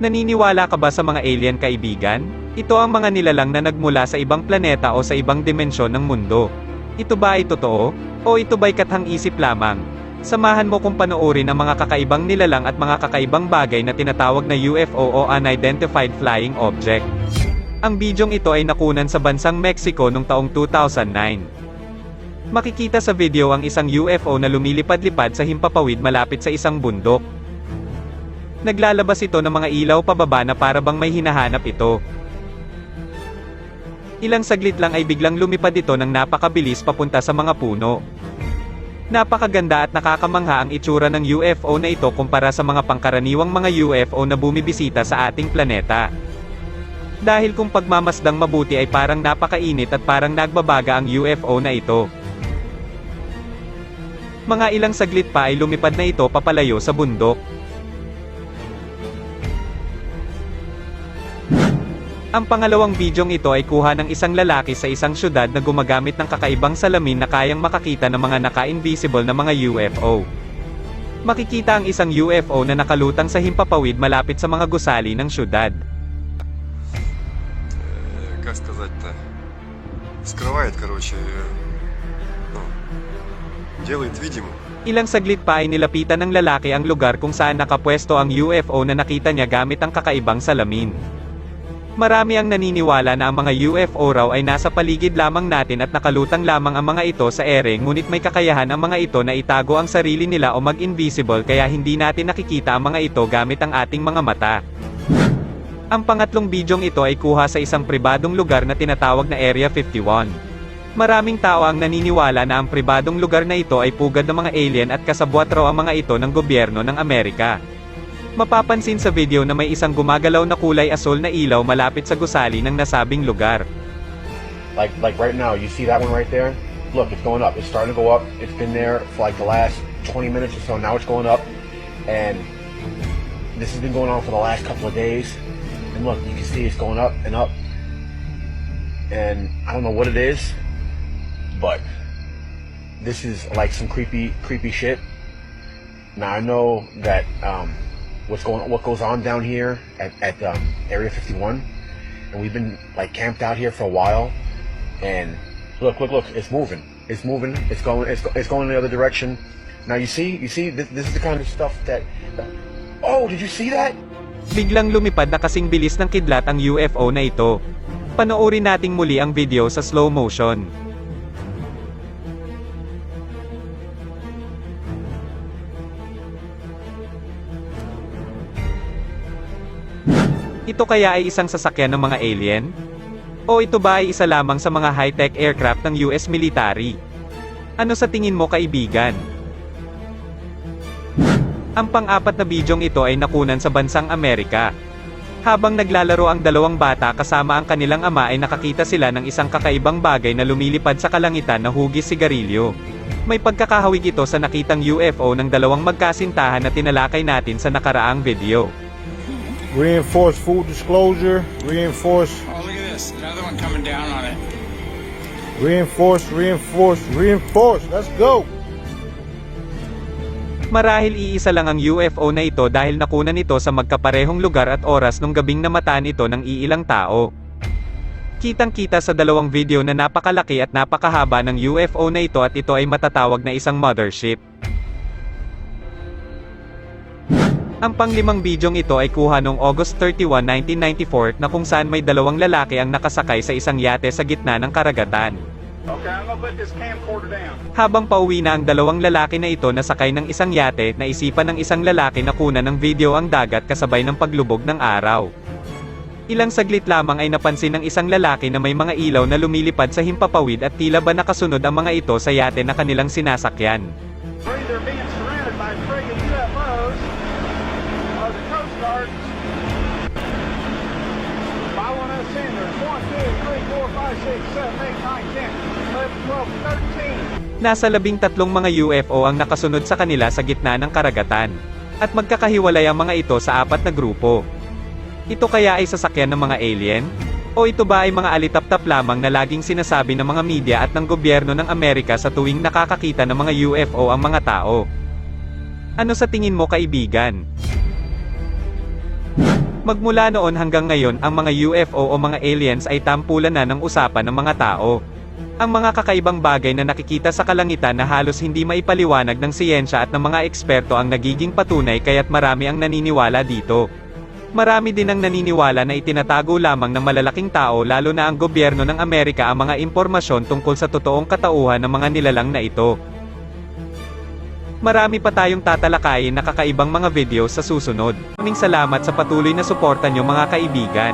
Naniniwala ka ba sa mga alien kaibigan? Ito ang mga nilalang na nagmula sa ibang planeta o sa ibang dimensyon ng mundo. Ito ba ay totoo? O ito ba'y kathang isip lamang? Samahan mo kung panoorin ang mga kakaibang nilalang at mga kakaibang bagay na tinatawag na UFO o Unidentified Flying Object. Ang bidyong ito ay nakunan sa bansang Mexico noong taong 2009. Makikita sa video ang isang UFO na lumilipad-lipad sa himpapawid malapit sa isang bundok. Naglalabas ito ng mga ilaw pababa na para bang may hinahanap ito. Ilang saglit lang ay biglang lumipad ito ng napakabilis papunta sa mga puno. Napakaganda at nakakamangha ang itsura ng UFO na ito kumpara sa mga pangkaraniwang mga UFO na bumibisita sa ating planeta. Dahil kung pagmamasdang mabuti ay parang napakainit at parang nagbabaga ang UFO na ito. Mga ilang saglit pa ay lumipad na ito papalayo sa bundok. Ang pangalawang bidyong ito ay kuha ng isang lalaki sa isang syudad na gumagamit ng kakaibang salamin na kayang makakita ng mga naka-invisible na mga UFO. Makikita ang isang UFO na nakalutang sa himpapawid malapit sa mga gusali ng syudad. Э, как сказать-то, скрывает, короче, э, ну, делает видимым. Ilang saglit pa ay nilapitan ng lalaki ang lugar kung saan nakapwesto ang UFO na nakita niya gamit ang kakaibang salamin. Marami ang naniniwala na ang mga UFO raw ay nasa paligid lamang natin at nakalutang lamang ang mga ito sa ere ngunit may kakayahan ang mga ito na itago ang sarili nila o mag-invisible kaya hindi natin nakikita ang mga ito gamit ang ating mga mata. Ang pangatlong bidyong ito ay kuha sa isang pribadong lugar na tinatawag na Area 51. Maraming tao ang naniniwala na ang pribadong lugar na ito ay pugad ng mga alien at kasabwat raw ang mga ito ng gobyerno ng Amerika. Mapapansin sa video na may isang gumagalaw na kulay asol na ilaw malapit sa gusali ng nasabing lugar. Like like right now, you see that one right there? Look, it's going up. It's starting to go up. It's been there for like the last 20 minutes or so. Now it's going up, and this has been going on for the last couple of days. And look, you can see it's going up and up. And I don't know what it is, but this is like some creepy creepy shit. Now I know that um, what's going what goes on down here at, at um, Area 51, and we've been like camped out here for a while. And look, look, look! It's moving. It's moving. It's going. It's, it's going in the other direction. Now you see, you see, this, this is the kind of stuff that. Oh, did you see that? Biglang lumipad na kasing bilis ng kidlat ang UFO na ito. Panoorin nating muli ang video sa slow motion. Ito kaya ay isang sasakyan ng mga alien? O ito ba ay isa lamang sa mga high-tech aircraft ng US military? Ano sa tingin mo kaibigan? Ang pang-apat na bidyong ito ay nakunan sa bansang Amerika. Habang naglalaro ang dalawang bata kasama ang kanilang ama ay nakakita sila ng isang kakaibang bagay na lumilipad sa kalangitan na hugis sigarilyo. May pagkakahawig ito sa nakitang UFO ng dalawang magkasintahan na tinalakay natin sa nakaraang video. Reinforce full disclosure. Reinforce, Oh, look at this. Another one coming down on it. reinforce, reinforce, reinforce. Let's go. Marahil iisa lang ang UFO na ito dahil nakunan ito sa magkaparehong lugar at oras nung gabing namataan ito ng iilang tao. Kitang-kita sa dalawang video na napakalaki at napakahaba ng UFO na ito at ito ay matatawag na isang mothership. Ang panglimang bidyong ito ay kuha noong August 31, 1994 na kung saan may dalawang lalaki ang nakasakay sa isang yate sa gitna ng karagatan. Okay. Habang pauwi na ang dalawang lalaki na ito na sakay ng isang yate, naisipan ng isang lalaki na kunan ng video ang dagat kasabay ng paglubog ng araw. Ilang saglit lamang ay napansin ng isang lalaki na may mga ilaw na lumilipad sa himpapawid at tila ba nakasunod ang mga ito sa yate na kanilang sinasakyan. Three, Nasa labing tatlong mga UFO ang nakasunod sa kanila sa gitna ng karagatan. At magkakahiwalay ang mga ito sa apat na grupo. Ito kaya ay sasakyan ng mga alien? O ito ba ay mga alitap-tap lamang na laging sinasabi ng mga media at ng gobyerno ng Amerika sa tuwing nakakakita ng mga UFO ang mga tao? Ano sa tingin mo kaibigan? Magmula noon hanggang ngayon ang mga UFO o mga aliens ay tampulan na ng usapan ng mga tao. Ang mga kakaibang bagay na nakikita sa kalangitan na halos hindi maipaliwanag ng siyensya at ng mga eksperto ang nagiging patunay kaya't marami ang naniniwala dito. Marami din ang naniniwala na itinatago lamang ng malalaking tao lalo na ang gobyerno ng Amerika ang mga impormasyon tungkol sa totoong katauhan ng mga nilalang na ito. Marami pa tayong tatalakayin na kakaibang mga video sa susunod. Maraming salamat sa patuloy na suporta nyo mga kaibigan.